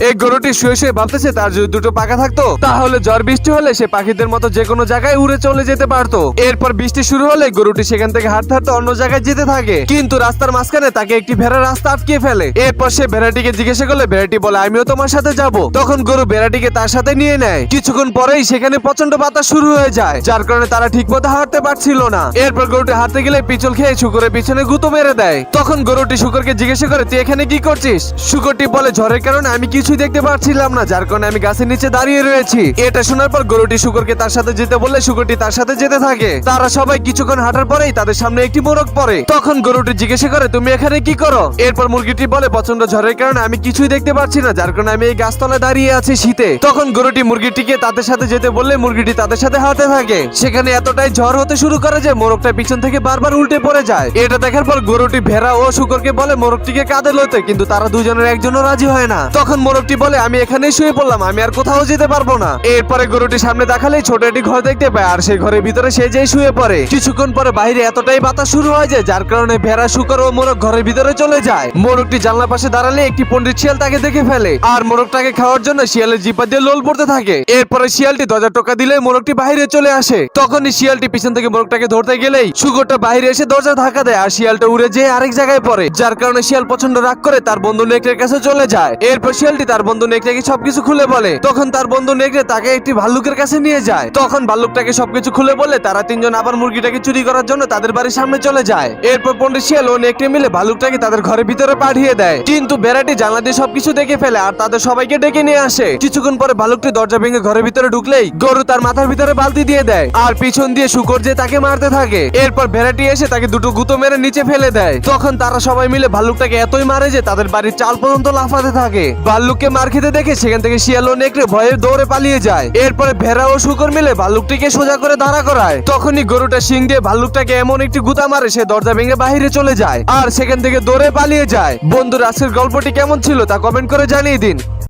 এই গরুটি শুয়ে শুয়ে ভাবতেছে তার যদি দুটো পাখা থাকতো, তাহলে ঝড় বৃষ্টি হলে সে পাখিদের মতো যে কোনো জায়গায় উড়ে চলে যেতে পারতো। এরপর বৃষ্টি শুরু হলে গরুটি সেখান থেকে হাঁটতে হাঁটতে অন্য জায়গায় যেতে থাকে। কিন্তু রাস্তার মাঝখানে তাকে একটি ভেড়া রাস্তা আটকে ফেলে। এরপর সে ভেড়াটিকে জিজ্ঞাসা করলে, ভেড়াটি বলে, আমিও তোমার সাথে যাব। তখন গরু ভেড়াটিকে তার সাথে নিয়ে নেয়। কিছুক্ষণ পরেই সেখানে প্রচণ্ড বাতাস শুরু হয়ে যায়, যার কারণে তারা ঠিক মতো হাঁটতে পারছিল না। এরপর গরুটি হাঁটতে গেলে পিছল খেয়ে শুকরের পিছনে গুঁতো মেরে দেয়। তখন গরুটি শুকরকে জিজ্ঞাসা করে, তুই এখানে কি করছিস? শুকরটি বলে, ঝড়ের কারণে আমি কিছুই দেখতে পাচ্ছিলাম না, যার কারণে আমি গাছের নিচে দাঁড়িয়ে রয়েছি। এটা শোনার পর গরুটি শুকরকে তার সাথে যেতে বললে শুকরটি তার সাথে যেতে থাকে। তারা সবাই কিছুক্ষণ হাঁটার পরেই তাদের সামনে একটি মোরগ পড়ে। তখন গরুটি জিজ্ঞাসা করে, তুমি এখানে কি করো? এরপর মুরগিটি বলে প্রচণ্ড ঝড়ের কারণে আমি কিছুই দেখতে পাচ্ছি না, যার কারণে আমি এই গাছতলায় দাঁড়িয়ে আছি শীতে। তখন গরুটি মুরগিটিকে তাদের সাথে যেতে বললে মুরগিটি তাদের সাথে হাঁটতে থাকে। সেখানে এতটাই ঝড় হতে শুরু করে যে মোরগটা পিছন থেকে বারবার উল্টে পড়ে যায়। এটা দেখার পর গরুটি ভেড়া ও শুকরকে বলে, মোরগটিকে কাঁধে লইতে। কিন্তু তারা দুজনের একজনও রাজি হয় না। তখন মোরগটি বলে, আমি এখানেই শুয়ে পড়লাম, আমি আর কোথাও যেতে পারব না। এরপরে গরুটি সামনে দেখালে ছোট একটি ঘর দেখতে পায়, আর সেই ঘরের ভিতরে সে যেই শুয়ে পড়ে। কিছুক্ষণ পরে বাইরে এতটাই বাতাস শুরু হয় যে, যার কারণে ভেড়া, শুকর ও মোরগ ঘরের ভিতরে চলে যায়। মোরগটি জানলা পাশে দাঁড়ালে একটি পণ্ডিত শিয়াল তাকে দেখে ফেলে, আর মোরগটাকে খাওয়ার জন্য শিয়ালের জিপা দিয়ে লোল পড়তে থাকে। এরপরে শিয়ালটি দরজা টোকা দিলে মোরগটি বাইরে চলে আসে। তখনই শিয়ালটি পিছন থেকে মোরগটাকে ধরতে গেলেই শুকরটা বাইরে এসে দরজা ধাক্কা দেয়, আর শিয়ালটা উড়ে যেয়ে আরেক জায়গায় পড়ে, যার কারণে শিয়াল প্রচণ্ড রাগ করে তার বন্ধু নেকড়ের কাছে চলে যায়। এরপর শিয়ালটি তার বন্ধু নেকড়েকে সবকিছু খুলে বলে। তখন তার বন্ধু নেকড়ে তাকে একটি ভাল্লুকের কাছে নিয়ে যায়। তখন ভাল্লুকটাকে সবকিছু খুলে বলে তারা তিনজন আবার মুরগিটাকে চুরি করার জন্য তাদের বাড়ির সামনে চলে যায়। এরপর পণ্ডিত শিয়াল ও নেকড়ে মিলে ভাল্লুকটাকে তাদের ঘরের ভিতরে পাঠিয়ে দেয়। কিন্তু বেড়াটি জানলা দিয়ে সবকিছু দেখে ফেলে আর তাদের সবাইকে ডেকে নিয়ে আসে। কিছুক্ষণ পরে ভালুকটি দরজা ভেঙে ঘরের ভিতরে ঢুকলেই গরু তার মাথার ভিতরে বালতি দিয়ে দেয় আর পিছন দিয়ে শুকর যে তাকে মারতে থাকে। এরপর ভেড়াটি এসে তাকে দুটো গুঁতো মেরে নিচে ফেলে দেয়। তখন তারা সবাই মিলে ভাল্লুকটাকে এতই মারে যে তাদের বাড়ির চাল পর্যন্ত লাফাতে থাকে। ভাল্লুককে মার খেতে দেখে সেখান থেকে শিয়াল নেকড়ে ভয়ে দৌড়ে পালিয়ে যায়। এরপরে ভেড়া ও শুকর মিলে ভাল্লুকটিকে সোজা করে দাঁড়া করায়। তখনই গরুটা শিং দিয়ে ভাল্লুকটাকে এমন একটি গুতা মারে সে দরজা ভেঙে বাহিরে চলে যায়। আর সেখান থেকে দৌড়ে পালিয়ে যায়। বন্ধুর আজকের গল্পটি কেমন ছিল তা কমেন্ট করে জানিয়ে দিন।